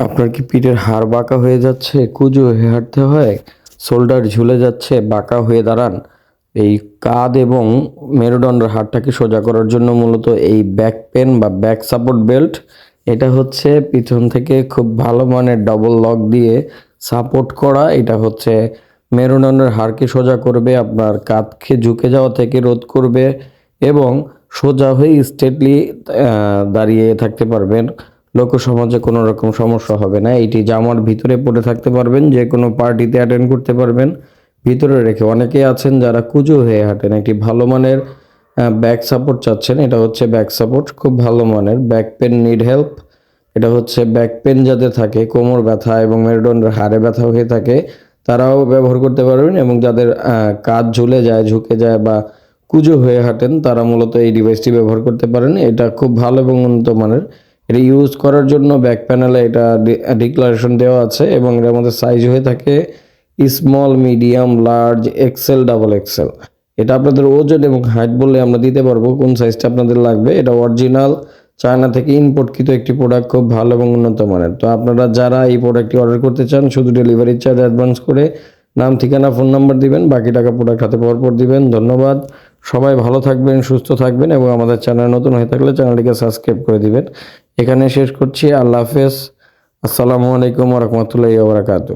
আপনার কি পিঠের হাড় বাঁকা হয়ে যাচ্ছে? কুজো হাঁটতে হয়, শোল্ডার ঝুলে যাচ্ছে, বাঁকা হয়ে দাঁড়ান। এই কাঁধ এবং মেরুদণ্ডের হাড়টাকে সোজা করার জন্য মূলত এই ব্যাক পেন বা ব্যাক সাপোর্ট বেল্ট, এটা হচ্ছে পিছন থেকে খুব ভালো মানের ডবল লক দিয়ে সাপোর্ট করা। এটা হচ্ছে মেরুদণ্ডের হাড়কে সোজা করবে, আপনার কাঁধকে ঝুঁকে যাওয়া থেকে রোধ করবে এবং সোজা হয়ে স্টেটলি দাঁড়িয়ে থাকতে পারবেন। লোক সমাজে কোনো রকম সমস্যা হবে না। এটি জামার ভিতরে পরে থাকতে পারবেন, যে কোনো পার্টিতে অ্যাটেন্ড করতে পারবেন। ভিতরে রেখে অনেকেই আছেন যারা কুজো হয়ে হাঁটেন। একটি ভালো মানের ব্যাক সাপোর্ট চাচ্ছেন, এটা হচ্ছে ব্যাক সাপোর্ট খুব ভালো মানের। ব্যাক পেন নিড হেল্প এটা হচ্ছে ব্যাক পেন যাদের থাকে, কোমর ব্যথা এবং মেরুদণ্ডের হাড়ে ব্যথা হয়ে থাকে, তারাও ব্যবহার করতে পারবেন এবং যাদের কাজ ঝুলে যায়, ঝুঁকে যায় বা কুজো হয়ে হাঁটেন, তারা মূলত এই ডিভাইসটি ব্যবহার করতে পারেন। এটা খুব ভালো এবং উন্নত মানের এটা ইউজ করার জন্য ব্যাক প্যানেলে এটা ডিক্লারেশন দেওয়া আছে এবং এর মধ্যে সাইজ হয়ে থাকে small medium large XL double XL এটা আপনাদের ওজন এবং হাইট বললে আমরা দিতে পারব কোন সাইজটা আপনাদের লাগবে। এটা অরিজিনাল চায়না থেকে ইম্পোর্টকৃত একটি প্রোডাক্ট খুব ভালো এবং উন্নত মানের। তো আপনারা যারা এই প্রোডাক্টটি অর্ডার করতে চান, শুধু ডেলিভারি চার্জ অ্যাডভান্স করে নাম, ঠিকানা ফোন নাম্বার দিবেন, বাকি টাকা প্রোডাক্ট হাতে পাওয়ার পর দিবেন। ধন্যবাদ। সবাই ভালো থাকবেন, সুস্থ থাকবেন এবং আমাদের চ্যানেল নতুন হয়ে থাকলে চ্যানেলটিকে সাবস্ক্রাইব করে দিবেন। এখানে শেষ করছি। আল্লাহ হাফেজ। আসসালামু আলাইকুম রহমতুল্লাহ বারাকাতু